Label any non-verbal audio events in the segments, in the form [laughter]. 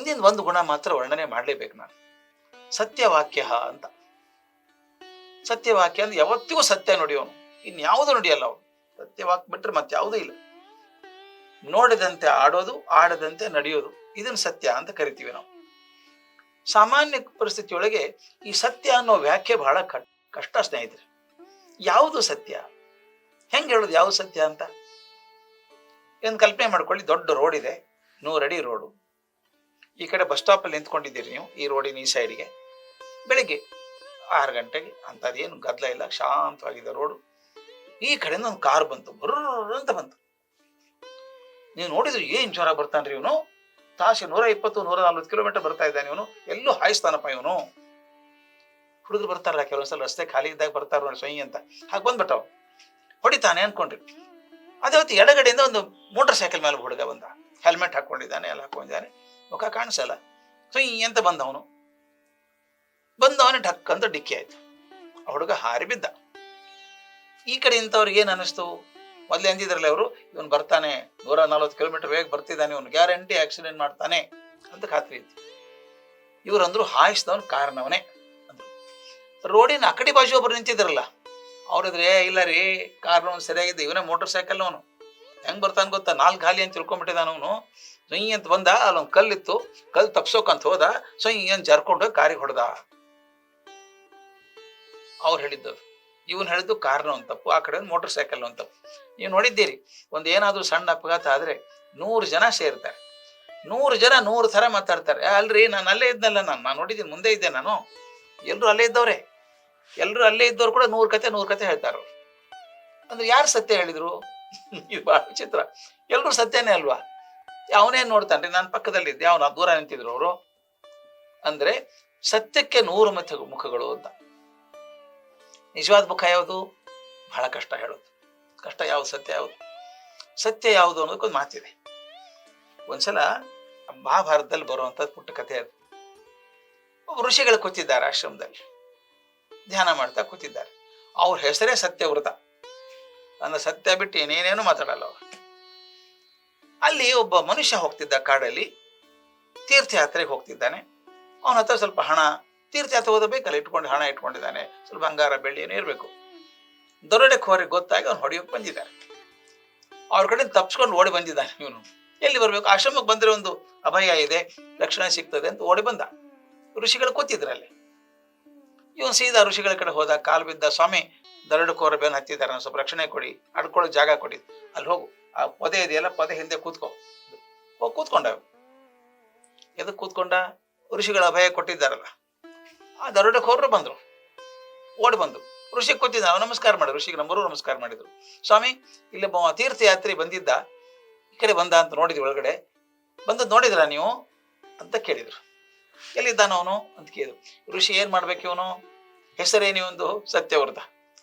ಮುಂದಿನ ಒಂದು ಗುಣ ಮಾತ್ರ ವರ್ಣನೆ ಮಾಡಲೇಬೇಕು ನಾನು. ಸತ್ಯವಾಕ್ಯ ಅಂತ. ಸತ್ಯವಾಕ್ಯ ಅಂದ್ರೆ ಯಾವತ್ತಿಗೂ ಸತ್ಯ ನುಡಿಯೋನು. ಇನ್ಯಾವುದು ನುಡಿಯಲ್ಲ ಅವನು. ಸತ್ಯವಾಕ್ ಬಿಟ್ರೆ ಮತ್ತೆ ಯಾವುದೂ ಇಲ್ಲ. ನೋಡಿದಂತೆ ಆಡೋದು, ಆಡದಂತೆ ನಡೆಯೋದು, ಇದನ್ನ ಸತ್ಯ ಅಂತ ಕರಿತೀವಿ ನಾವು. ಸಾಮಾನ್ಯ ಪರಿಸ್ಥಿತಿಯೊಳಗೆ ಈ ಸತ್ಯ ಅನ್ನೋ ವ್ಯಾಖ್ಯೆ ಬಹಳ ಕಷ್ಟ ಸ್ನೇಹಿತರೆ. ಯಾವುದು ಸತ್ಯ? ಹೆಂಗೆ ಹೇಳೋದು ಯಾವುದು ಸತ್ಯ ಅಂತ? ಏನು ಕಲ್ಪನೆ ಮಾಡ್ಕೊಳ್ಳಿ, ದೊಡ್ಡ ರೋಡ್ ಇದೆ. ನೂರಡಿ ರೋಡು. ಈ ಕಡೆ ಬಸ್ ಸ್ಟಾಪಲ್ಲಿ ನಿಂತ್ಕೊಂಡಿದ್ದೀರಿ ನೀವು, ಈ ರೋಡಿನ ಈ ಸೈಡ್ಗೆ ಬೆಳಿಗ್ಗೆ ಆರು ಗಂಟೆಗೆ ಅಂಥದ್ದೇನು ಗದ್ದಲ ಇಲ್ಲ, ಶಾಂತವಾಗಿದೆ ರೋಡು ಈ ಕಡೆಯಿಂದ ಒಂದು ಕಾರ್ ಬಂತು, ಬರ್ರ ಅಂತ ಬಂತು. ನೀವು ನೋಡಿದ್ರೆ ಏನ್ ಜ್ವರ ಬರ್ತಾನ್ರಿ ಇವನು? ತಾಸೆ ನೂರ ಇಪ್ಪತ್ತು, ನೂರ ನಲ್ವತ್ತು ಕಿಲೋಮೀಟರ್ ಬರ್ತಾ ಇದ್ದಾನೆ ಇವನು. ಎಲ್ಲೂ ಹಾಯಿಸ್ತಾನಪ್ಪ ಇವನು. ಹುಡುಗರು ಬರ್ತಾರಲ್ಲ ಕೆಲವೊಂದ್ಸಲ ರಸ್ತೆ ಖಾಲಿ ಇದ್ದಾಗ ಬರ್ತಾರ ನೋಡಿ ಸೊಯ್ ಅಂತ. ಹಾಗೆ ಬಂದ್ಬಿಟ್ಟವ್ ಹೊಡಿತಾನೆ ಅನ್ಕೊಂಡ್ರಿ. ಅದೇ ಹೊತ್ತು ಎಡಗಡೆಯಿಂದ ಒಂದು ಮೋಟರ್ ಸೈಕಲ್ ಮೇಲೆ ಹುಡುಗ ಬಂದ. ಹೆಲ್ಮೆಟ್ ಹಾಕೊಂಡಿದ್ದಾನೆ, ಎಲ್ಲ ಹಾಕೊಂಡಿದ್ದಾನೆ. ಮುಖ ಕಾಣಿಸಲ್ಲ. ಸೊಯ್ ಅಂತ ಬಂದವನು. ಬಂದವನೇ ಢಕ್ ಅಂತ ಡಿಕ್ಕಿ ಆಯ್ತು. ಆ ಹುಡುಗ ಹಾರಿ ಬಿದ್ದ. ಈ ಕಡೆ ಇಂಥವ್ರಿಗೆ ಏನು ಅನ್ನಿಸ್ತು? ಮೊದಲೇ ಅಂದಿದ್ರಲ್ಲ ಅವರು ಇವನು ಬರ್ತಾನೆ ನೂರ ನಲ್ವತ್ತು ಕಿಲೋಮೀಟರ್ ವೇಗ ಬರ್ತಿದ್ದಾನೆ ಇವನು ಗ್ಯಾರಂಟಿ ಆಕ್ಸಿಡೆಂಟ್ ಮಾಡ್ತಾನೆ ಅಂತ ಖಾತ್ರಿ ಇತ್ತು. ಇವ್ರಂದ್ರು ಹಾಯಿಸಿದವನು ಕಾರಣವನೇ ಅಂದ್ರು. ರೋಡಿನ ಅಕಡಿ ಕಡೆ ಬಾಜು ಒಬ್ರು ನಿಂತಿದ್ರಲ್ಲ ಅವ್ರಿದ್ರೆ "ಏ, ಇಲ್ಲ ರೀ ಕಾರಣ ಸರಿಯಾಗಿದೆ ಇವನೇ ಮೋಟರ್ ಸೈಕಲ್ ಅವನು ಹೆಂಗ್ ಬರ್ತಾನೆ ಗೊತ್ತಾ? ನಾಲ್ಕು ಗಾಲಿ ಅಂತ ತಿಳ್ಕೊಂಡ್ಬಿಟ್ಟಿದ್ದಾನ ಅವನು. ಸೊಯ್ ಅಂತ ಬಂದ ಅಲ್ಲೊಂದು ಕಲ್ಲಿತ್ತು ಕಲ್ಲು ತಪ್ಸೋಕಂತ ಹೋದ ಸೊಯ್ ಅಂತ ಜರ್ಕೊಂಡು ಕಾರಿಗೆ ಹೊಡೆದ. ಅವ್ರು ಹೇಳಿದ್ದು ಇವನು ಹೇಳಿದ್ದು ಕಾರ್ನ ಒಂದು ತಪ್ಪು ಆ ಕಡೆ ಮೋಟರ್ ಸೈಕಲ್ ಒಂದು ತಪ್ಪು. ನೀವು ನೋಡಿದ್ದೀರಿ ಒಂದು ಏನಾದರೂ ಸಣ್ಣ ಅಪಘಾತ ಆದರೆ ನೂರು ಜನ ಸೇರ್ತಾರೆ. ನೂರು ಜನ ನೂರು ಥರ ಮಾತಾಡ್ತಾರೆ. "ಏ, ಅಲ್ರಿ ನಾನು ಅಲ್ಲೇ ಇದ್ನಲ್ಲ ನಾನು ನಾನು ನೋಡಿದ್ದೀನಿ ಮುಂದೆ ಇದ್ದೆ ನಾನು. ಎಲ್ಲರೂ ಅಲ್ಲೇ ಇದ್ದವ್ರೆ. ಎಲ್ಲರೂ ಅಲ್ಲೇ ಇದ್ದವ್ರು ಕೂಡ ನೂರು ಕತೆ ನೂರು ಕತೆ ಹೇಳ್ತಾರೆ ಅಂದ್ರೆ ಯಾರು ಸತ್ಯ ಹೇಳಿದ್ರು? [laughs] ಇದು ಬಹಳ ವಿಚಿತ್ರ. ಎಲ್ಲರೂ ಸತ್ಯನೇ ಅಲ್ವಾ? ಅವನೇನ್ ನನ್ನ ಪಕ್ಕದಲ್ಲಿ ಇದ್ದೆ ಅವನ ದೂರ ನಿಂತಿದ್ರು ಅವರು. ಅಂದ್ರೆ ಸತ್ಯಕ್ಕೆ ನೂರು ಮತ ಮುಖಗಳು ಅಂತ. ನಿಜವಾದ ಮುಖ ಯಾವುದು? ಬಹಳ ಕಷ್ಟ ಹೇಳೋದು. ಕಷ್ಟ ಯಾವುದು? ಸತ್ಯ ಯಾವುದು? ಸತ್ಯ ಯಾವುದು ಅನ್ನೋದಕ್ಕೊಂದು ಮಾತಿದೆ. ಒಂದ್ಸಲ ಮಹಾಭಾರತದಲ್ಲಿ ಬರುವಂತ ಪುಟ್ಟ ಕಥೆ ಅದು. ಋಷಿಗಳು ಕೂತಿದ್ದಾರೆ ಆಶ್ರಮದಲ್ಲಿ. ಧ್ಯಾನ ಮಾಡ್ತಾ ಕೂತಿದ್ದಾರೆ. ಅವ್ರ ಹೆಸರೇ ಸತ್ಯವ್ರತ. ಅಂದ್ರೆ ಸತ್ಯ ಬಿಟ್ಟು ಏನೇನೇನು ಮಾತಾಡಲ್ಲ ಅವರು. ಅಲ್ಲಿ ಒಬ್ಬ ಮನುಷ್ಯ ಹೋಗ್ತಿದ್ದ ಕಾಡಲ್ಲಿ ತೀರ್ಥಯಾತ್ರೆಗೆ ಹೋಗ್ತಿದ್ದಾನೆ. ಅವನ ಹತ್ರ ಸ್ವಲ್ಪ ಹಣ, ತೀರ್ಥಯಾತ್ರೆ ಓದಬೇಕಲ್ಲ, ಇಟ್ಕೊಂಡು ಹಣ ಇಟ್ಕೊಂಡಿದ್ದಾನೆ. ಸ್ವಲ್ಪ ಬಂಗಾರ, ಬೆಳ್ಳಿ ಏನೋ ಇರಬೇಕು. ದರೋಡೆಕೋರಿಗೆ ಗೊತ್ತಾಗಿ ಅವ್ನು ಹೊಡೆಯೋಕೆ ಬಂದಿದ್ದಾನೆ. ಅವ್ರ ಕಡೆ ತಪ್ಸ್ಕೊಂಡು ಓಡಿ ಬಂದಿದ್ದಾನೆ ಇವನು. ಎಲ್ಲಿ ಬರಬೇಕು? ಆಶ್ರಮಕ್ಕೆ ಬಂದರೆ ಒಂದು ಅಭಯ ಇದೆ, ರಕ್ಷಣೆ ಸಿಗ್ತದೆ ಅಂತ ಓಡಿ ಬಂದ. ಋಷಿಗಳು ಕೂತಿದ್ರಲ್ಲಿ ಇವನು ಸೀದಾ ಋಷಿಗಳ ಕಡೆ ಹೋದ, ಕಾಲು ಬಿದ್ದ, ಸ್ವಾಮಿ ದರಡುಕೋರ ಬೇನ್ ಹತ್ತಿದ್ದಾರೆ ಸ್ವಲ್ಪ ರಕ್ಷಣೆ ಕೊಡಿ ಅಡ್ಕೊಳ್ಳೋಕೆ ಜಾಗ ಕೊಡಿ. ಅಲ್ಲಿ ಹೋಗು. ಆ ಪೊದೆ ಇದೆಯಲ್ಲ, ಪೊದೆ ಹಿಂದೆ ಕೂತ್ಕೋ. ಹೋಗಿ ಕೂತ್ಕೊಂಡ ಎದಕ್ಕೆ ಕೂತ್ಕೊಂಡ? ಋಷಿಗಳ ಅಭಯ ಕೊಟ್ಟಿದ್ದಾರಲ್ಲ. ಆ ದರೋಡೆಕೋರರು ಬಂದರು. ಓಡಿ ಬಂದು ಋಷಿ ಕೂತಿದ್ದ ನಾವು ನಮಸ್ಕಾರ ಮಾಡಿದ್ರು. ಋಷಿಗೆ ನಂಬರು ನಮಸ್ಕಾರ ಮಾಡಿದ್ರು. ಸ್ವಾಮಿ, ಇಲ್ಲಿ ತೀರ್ಥಯಾತ್ರಿ ಬಂದಿದ್ದ? ಈ ಕಡೆ ಬಂದ ಅಂತ ನೋಡಿದ್ವಿ ಒಳಗಡೆ. ಬಂದು ನೋಡಿದ್ರ ನೀವು? ಅಂತ ಕೇಳಿದ್ರು. ಎಲ್ಲಿದ್ದಾನ ಅವನು ಅಂತ ಕೇಳಿದ್ರು. ಋಷಿ ಏನು ಮಾಡ್ಬೇಕು ಇವನು? ಹೆಸರೇನಿ ಒಂದು ಸತ್ಯವ್ರತ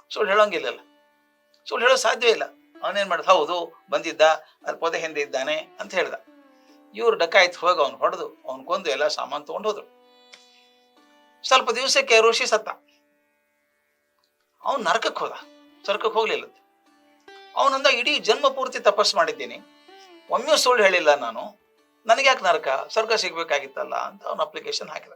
ಸುಳ್ಳು ಹೇಳೋಂಗಿಲ್ಲಲ್ಲ ಸುಳ್ಳು ಹೇಳೋ ಸಾಧ್ಯ ಇಲ್ಲ. ಅವನೇನ್ ಮಾಡ್ದ? ಹೌದು, ಬಂದಿದ್ದ, ಅಲ್ಲಿ ಪೊದೆ ಹಿಂದೆ ಇದ್ದಾನೆ ಅಂತ ಹೇಳ್ದ. ಇವ್ರು ಡಕಾಯ್ತು ಹೋಗಿ ಅವ್ನು ಹೊಡೆದು, ಅವ್ನು ಕೊಂದು ಎಲ್ಲ ಸಾಮಾನು ತಗೊಂಡು ಹೋದ್ರು. ಸ್ವಲ್ಪ ದಿವಸಕ್ಕೆ ಋಷಿ ಸತ್ತ. ಅವನು ನರಕಕ್ಕೆ ಹೋದ. ಸ್ವರ್ಗಕ್ಕೆ ಹೋಗ್ಲಿಲ್ಲ. ಅವನಂದ ಇಡೀ ಜನ್ಮ ಪೂರ್ತಿ ತಪಸ್ಸು ಮಾಡಿದ್ದೀನಿ. ಒಮ್ಮೆ ಸುಳ್ಳು ಹೇಳಿಲ್ಲ ನಾನು. ನನಗೆ ಯಾಕೆ ನರಕ? ಸ್ವರ್ಗ ಸಿಗ್ಬೇಕಾಗಿತ್ತಲ್ಲ? ಅಂತ ಅವನು ಅಪ್ಲಿಕೇಶನ್ ಹಾಕಿದ.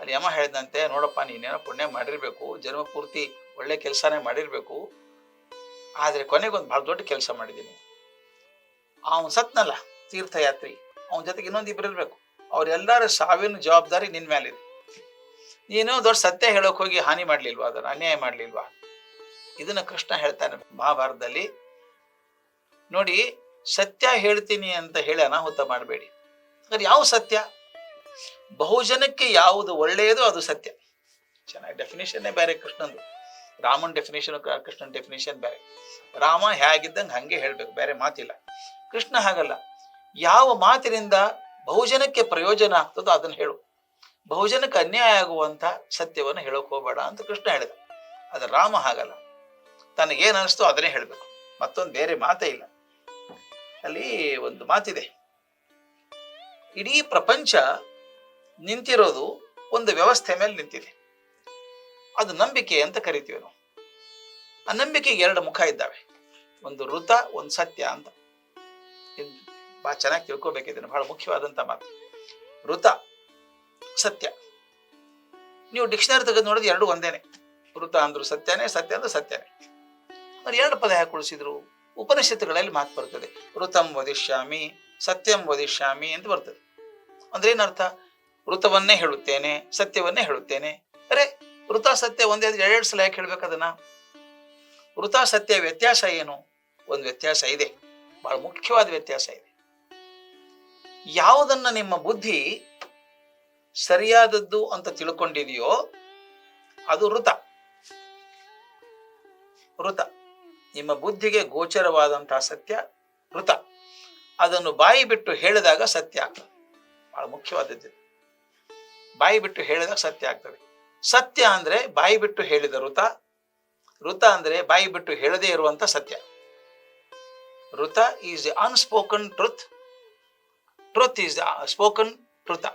ಅಲ್ಲಿ ಯಮ ಹೇಳಿದಂತೆ, ನೋಡಪ್ಪ, ನೀನೇನೋ ಪುಣ್ಯ ಮಾಡಿರಬೇಕು ಜನ್ಮ ಪೂರ್ತಿ ಒಳ್ಳೆ ಕೆಲಸನೇ ಮಾಡಿರ್ಬೇಕು, ಆದರೆ ಕೊನೆಗೊಂದು ಬಹಳ ದೊಡ್ಡ ಕೆಲಸ ಮಾಡಿದ್ದೀನಿ. ಅವನು ಸತ್ನಲ್ಲ, ತೀರ್ಥಯಾತ್ರಿ, ಅವನ ಜೊತೆಗೆ ಇನ್ನೊಂದು ಇಬ್ಬರು ಇರಬೇಕು. ಅವರೆಲ್ಲರ ಸಾವಿನ ಜವಾಬ್ದಾರಿ ನಿನ್ ಮೇಲಿದೆ ನೀನು ದೊಡ್ಡ ಸತ್ಯ ಹೇಳೋಕೆ ಹೋಗಿ ಹಾನಿ ಮಾಡ್ಲಿಲ್ವಾ, ಅದನ್ನ ಅನ್ಯಾಯ ಮಾಡ್ಲಿಲ್ವಾ? ಇದನ್ನ ಕೃಷ್ಣ ಹೇಳ್ತಾನೆ ಮಹಾಭಾರತದಲ್ಲಿ. ನೋಡಿ, ಸತ್ಯ ಹೇಳ್ತೀನಿ ಅಂತ ಹೇಳಿ ಅನಾಹುತ ಮಾಡಬೇಡಿ. ಹಾಗಾದ್ರೆ ಯಾವ ಸತ್ಯ? ಬಹುಜನಕ್ಕೆ ಯಾವುದು ಒಳ್ಳೆಯದು ಅದು ಸತ್ಯ. ಚೆನ್ನಾಗಿ ಡೆಫಿನೇಷನ್ನೇ ಬೇರೆ ಕೃಷ್ಣಂದು. ರಾಮನ್ ಡೆಫಿನೇಷನ್ ಕೃಷ್ಣನ್ ಡೆಫಿನೇಷನ್ ಬೇರೆ. ರಾಮ ಹೇಗಿದ್ದಂಗೆ ಹಂಗೆ ಹೇಳ್ಬೇಕು, ಬೇರೆ ಮಾತಿಲ್ಲ. ಕೃಷ್ಣ ಹಾಗಲ್ಲ. ಯಾವ ಮಾತಿನಿಂದ ಬಹುಜನಕ್ಕೆ ಪ್ರಯೋಜನ ಆಗ್ತದೋ ಅದನ್ನು ಹೇಳು. ಬಹುಜನಕ್ಕೆ ಅನ್ಯಾಯ ಆಗುವಂತ ಸತ್ಯವನ್ನು ಹೇಳೋಕೆ ಹೋಗಬೇಡ ಅಂತ ಕೃಷ್ಣ ಹೇಳಿದ. ಅದು ರಾಮ ಹಾಗಲ್ಲ. ತನಗೇನು ಅನಿಸ್ತೋ ಅದನ್ನೇ ಹೇಳಬೇಕು. ಮತ್ತೊಂದು ಬೇರೆ ಮಾತೇ ಇಲ್ಲ. ಅಲ್ಲಿ ಒಂದು ಮಾತಿದೆ. ಇಡೀ ಪ್ರಪಂಚ ನಿಂತಿರೋದು ಒಂದು ವ್ಯವಸ್ಥೆ ಮೇಲೆ ನಿಂತಿದೆ. ಅದು ನಂಬಿಕೆ ಅಂತ ಕರಿತೀವಿ ನಾವು. ಆ ನಂಬಿಕೆಗೆ ಎರಡು ಮುಖ ಇದ್ದಾವೆ. ಒಂದು ಋತ ಒಂದು ಸತ್ಯ ಅಂತ. ಬಹಳ ಚೆನ್ನಾಗಿ ತಿಳ್ಕೊಬೇಕಿದ್ದೇನೆ ಬಹಳ ಮುಖ್ಯವಾದಂಥ ಮಾತು. ಋತ ಸತ್ಯ. ನೀವು ಡಿಕ್ಷನರಿ ತೆಗೆದು ನೋಡಿದ್ರೆ ಎರಡು ಒಂದೇನೆ. ಋತ ಅಂದ್ರು ಸತ್ಯನೇ, ಸತ್ಯ ಅಂದ್ರೆ ಸತ್ಯನೇ. ಅವ್ರು ಎರಡು ಪದ ಯಾಕೆ ಉಳಿಸಿದ್ರು? ಉಪನಿಷತ್ತುಗಳಲ್ಲಿ ಮಾತು ಬರ್ತದೆ. ಋತಂ ವದಿಷ್ಯಾಮಿ, ಸತ್ಯಂ ವದಿಷ್ಯಾಮಿ ಅಂತ ಬರ್ತದೆ. ಅಂದ್ರೆ ಏನರ್ಥ? ಋತವನ್ನೇ ಹೇಳುತ್ತೇನೆ, ಸತ್ಯವನ್ನೇ ಹೇಳುತ್ತೇನೆ. ಅರೆ, ವೃತ, ಸತ್ಯ ಒಂದೇ ಎರಡೆರಡು ಸಲ ಯಾಕೆ ಹೇಳ್ಬೇಕು ಅದನ್ನ? ಋತ ಸತ್ಯ ವ್ಯತ್ಯಾಸ ಏನು? ಒಂದು ವ್ಯತ್ಯಾಸ ಇದೆ. ಬಹಳ ಮುಖ್ಯವಾದ ವ್ಯತ್ಯಾಸ ಇದೆ. ಯಾವುದನ್ನ ನಿಮ್ಮ ಬುದ್ಧಿ ಸರಿಯಾದದ್ದು ಅಂತ ತಿಳ್ಕೊಂಡಿದೆಯೋ ಅದು ವೃತ. ವೃತ. ನಿಮ್ಮ ಬುದ್ಧಿಗೆ ಗೋಚರವಾದಂತಹ ಸತ್ಯ ವೃತ. ಅದನ್ನು ಬಾಯಿ ಬಿಟ್ಟು ಹೇಳಿದಾಗ ಸತ್ಯ ಆಗ್ತದೆ. ಬಹಳ ಮುಖ್ಯವಾದದ್ದು. ಬಾಯಿ ಬಿಟ್ಟು ಹೇಳಿದಾಗ ಸತ್ಯ ಆಗ್ತದೆ. ಸತ್ಯ ಅಂದ್ರೆ ಬಾಯಿ ಬಿಟ್ಟು ಹೇಳಿದ ಋತ ಋತ ಅಂದ್ರೆ ಬಾಯಿ ಬಿಟ್ಟು ಹೇಳದೇ ಇರುವಂತ ಸತ್ಯ. Rta is unspoken truth truth is spoken ಋತ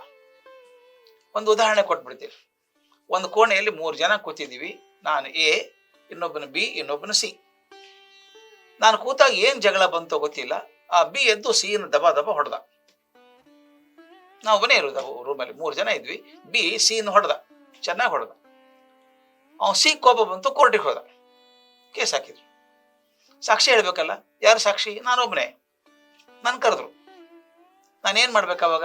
ಒಂದು ಉದಾಹರಣೆ ಕೊಟ್ಬಿಡ್ತೀವಿ. ಒಂದು ಕೋಣೆಯಲ್ಲಿ ಮೂರು ಜನ ಕೂತಿದ್ದೀವಿ. ನಾನು ಎ, ಇನ್ನೊಬ್ಬನ ಬಿ, ಇನ್ನೊಬ್ಬನ ಸಿ. ನಾನು ಕೂತಾಗ ಏನು ಜಗಳ ಬಂತೋ ಗೊತ್ತಿಲ್ಲ. ಆ ಬಿ ಎದ್ದು ಸಿನ ದಬ ದಬ ಹೊಡೆದ. ನಾವು ಒಬ್ಬನೇ ಇರೋದು ರೂಮಲ್ಲಿ ಮೂರು ಜನ ಇದ್ವಿ. ಬಿ, ಸಿ ಹೊಡೆದ. ಚೆನ್ನಾಗಿ ಹೊಡೆದ. ಅವನು ಸಿ ಕೋಪ ಬಂತು ಕೋರ್ಟಿಗೆ ಹೋದ. ಕೇಸ್ ಹಾಕಿದ್ರು. ಸಾಕ್ಷಿ ಹೇಳ್ಬೇಕಲ್ಲ, ಯಾರು ಸಾಕ್ಷಿ? ನಾನೊಬ್ಬನೇ ನಾನು ಕರೆದ್ರು. ನಾನೇನು ಮಾಡ್ಬೇಕು ಅವಾಗ?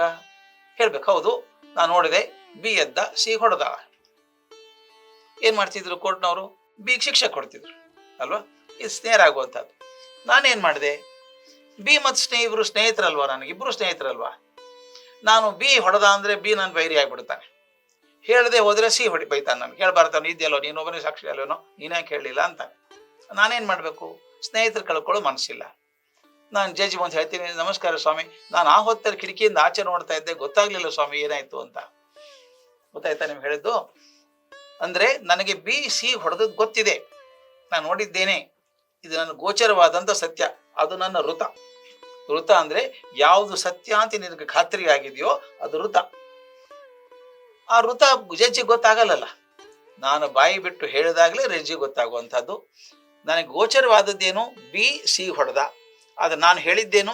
ಹೇಳ್ಬೇಕು, ಹೌದು, ನಾನು ನೋಡಿದೆ, ಬಿ ಎದ್ದ, ಸಿ ಹೊಡೆದ. ಏನು ಮಾಡ್ತಿದ್ರು ಕೋರ್ಟ್ನವರು? ಬಿ ಶಿಕ್ಷೆ ಕೊಡ್ತಿದ್ರು. ಅಲ್ವಾ? ಇದು ಸ್ನೇಹ ಆಗುವಂಥದ್ದು ನಾನೇನು ಮಾಡಿದೆ? ಬಿ ಮತ್ತು ಸ್ನೇಹ ಇಬ್ಬರು ಸ್ನೇಹಿತರಲ್ವಾ? ನನಗೆ ಇಬ್ರು ಸ್ನೇಹಿತರಲ್ವಾ? ನಾನು ಬಿ ಹೊಡೆದ ಅಂದ್ರೆ ಬಿ ನನ್ನ ಬೈರಿ ಆಗ್ಬಿಡ್ತಾನೆ. ಹೇಳದೆ ಹೋದ್ರೆ ಸಿ ಹೊಡಿ ಬೈತಾನೆ ನನಗೆ. ಹೇಳ್ಬಾರ್ತಾನೆ ಇದೆಯಲ್ಲೋ ನೀನೊಬ್ಬನೇ ಸಾಕ್ಷಿ ಅಲ್ವೇನೋ? ನೀನೇ ಹೇಳಲಿಲ್ಲ ಅಂತ. ನಾನೇನ್ ಮಾಡ್ಬೇಕು? ಸ್ನೇಹಿತರು ಕಳ್ಕೊಳ್ಳೋ ಮನಸ್ಸಿಲ್ಲ ನಾನು ಜಜ್ ಮುಂದೆ ಹೇಳ್ತೀನಿ. ನಮಸ್ಕಾರ ಸ್ವಾಮಿ. ನಾನು ಆ ಹೊತ್ತಲ್ಲಿ ಕಿಟಕಿಯಿಂದ ಆಚೆ ನೋಡ್ತಾ ಇದ್ದೆ, ಗೊತ್ತಾಗ್ಲಿಲ್ಲ ಸ್ವಾಮಿ ಏನಾಯ್ತು ಅಂತ. ಗೊತ್ತಾಯ್ತಾ ನಿಮ್ಗೆ ಹೇಳಿದ್ದು? ಅಂದ್ರೆ ನನಗೆ ಬಿ, ಸಿ ಹೊಡೆದದ್ದು ಗೊತ್ತಿದೆ. ನಾನು ನೋಡಿದ್ದೇನೆ. ಇದು ನನ್ನ ಗೋಚರವಾದಂತ ಸತ್ಯ. ಅದು ನನ್ನ ಋತ ಋತ ಅಂದ್ರೆ ಯಾವುದು ಸತ್ಯ ಅಂತ ನಿನಗೆ ಖಾತ್ರಿ ಆಗಿದೆಯೋ ಅದು ವೃತ. ಆ ವೃತ ಜಜ್ಜಿ ಗೊತ್ತಾಗಲ್ಲಲ್ಲ. ನಾನು ಬಾಯಿ ಬಿಟ್ಟು ಹೇಳಿದಾಗಲೇ ರಜ್ಜಿ ಗೊತ್ತಾಗುವಂಥದ್ದು. ನನಗೆ ಗೋಚರವಾದದ್ದೇನು? ಬಿ, ಸಿ ಹೊಡೆದ. ಆದ್ರೆ ನಾನು ಹೇಳಿದ್ದೇನು?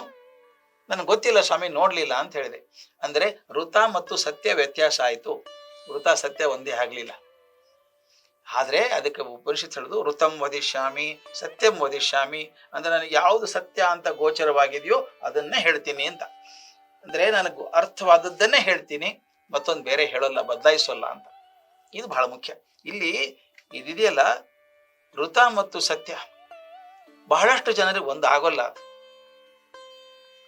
ನನಗೆ ಗೊತ್ತಿಲ್ಲ ಸ್ವಾಮಿ, ನೋಡಲಿಲ್ಲ ಅಂತ ಹೇಳಿದೆ. ಅಂದ್ರೆ ಋತ ಮತ್ತು ಸತ್ಯ ವ್ಯತ್ಯಾಸ ಆಯಿತು. ವೃತ ಸತ್ಯ ಒಂದೇ ಆಗ್ಲಿಲ್ಲ. ಆದ್ರೆ ಅದಕ್ಕೆ ಉಪನಿಷತ್ ಹೇಳುದು, ಋತಂ ವದಿಷ್ಯಾಮಿ, ಸತ್ಯಂ ವದಿಷ್ಯಾಮಿ ಅಂದ್ರೆ ನನಗೆ ಯಾವುದು ಸತ್ಯ ಅಂತ ಗೋಚರವಾಗಿದೆಯೋ ಅದನ್ನೇ ಹೇಳ್ತೀನಿ ಅಂತ. ಅಂದ್ರೆ ನನಗೆ ಅರ್ಥವಾದದ್ದನ್ನೇ ಹೇಳ್ತೀನಿ, ಮತ್ತೊಂದು ಬೇರೆ ಹೇಳೋಲ್ಲ, ಬದಲಾಯಿಸೋಲ್ಲ ಅಂತ. ಇದು ಬಹಳ ಮುಖ್ಯ. ಇಲ್ಲಿ ಇದಿದೆಯಲ್ಲ, ಋತ ಮತ್ತು ಸತ್ಯ. ಬಹಳಷ್ಟು ಜನರಿಗೆ ಒಂದು ಅದು.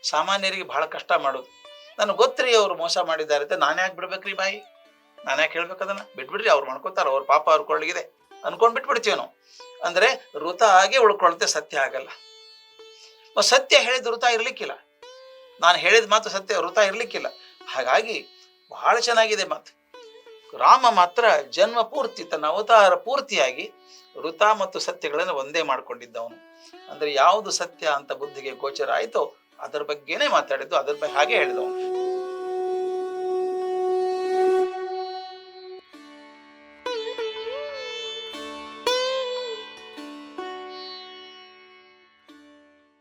ಸಾಮಾನ್ಯರಿಗೆ ಬಹಳ ಕಷ್ಟ ಮಾಡೋದು. ನನಗೆ ಗೊತ್ತ್ರಿ ಅವರು ಮೋಸ ಮಾಡಿದ್ದಾರೆ ಅಂತ, ನಾನು ಯಾಕೆ ಬಿಡ್ಬೇಕ್ರಿ ಬಾಯಿ? ನಾನು ಯಾಕೆ ಹೇಳ್ಬೇಕು ಅದನ್ನ? ಬಿಟ್ಬಿಡ್ರಿ, ಅವ್ರು ಮಾಡ್ಕೋತಾರ ಅವ್ರ ಪಾಪ ಅವ್ರ ಕೊಳ್ಳಿಗಿದೆ ಅನ್ಕೊಂಡ್ ಬಿಟ್ಬಿಡ್ತೀವಿ ನಾವು. ಅಂದ್ರೆ ಋತ ಆಗಿ ಉಳ್ಕೊಳ್ತೆ ಸತ್ಯ ಆಗಲ್ಲ. ಸತ್ಯ ಹೇಳಿದ ಋತ ಇರ್ಲಿಕ್ಕಿಲ್ಲ. ನಾನು ಹೇಳಿದ ಮಾತು ಸತ್ಯ, ಋತ ಇರ್ಲಿಕ್ಕಿಲ್ಲ. ಹಾಗಾಗಿ ಬಹಳ ಚೆನ್ನಾಗಿದೆ ಮಾತು. ರಾಮ ಮಾತ್ರ ಜನ್ಮ ಪೂರ್ತಿ, ತನ್ನ ಅವತಾರ ಪೂರ್ತಿಯಾಗಿ ಋತ ಮತ್ತು ಸತ್ಯಗಳನ್ನು ಒಂದೇ ಮಾಡ್ಕೊಂಡಿದ್ದವನು. ಅಂದ್ರೆ ಯಾವುದು ಸತ್ಯ ಅಂತ ಬುದ್ಧಿಗೆ ಗೋಚರ ಆಯ್ತೋ, ಅದರ ಬಗ್ಗೆನೇ ಮಾತಾಡಿದ್ದು, ಅದರ ಬಗ್ಗೆ ಹಾಗೆ ಹೇಳಿದವನು.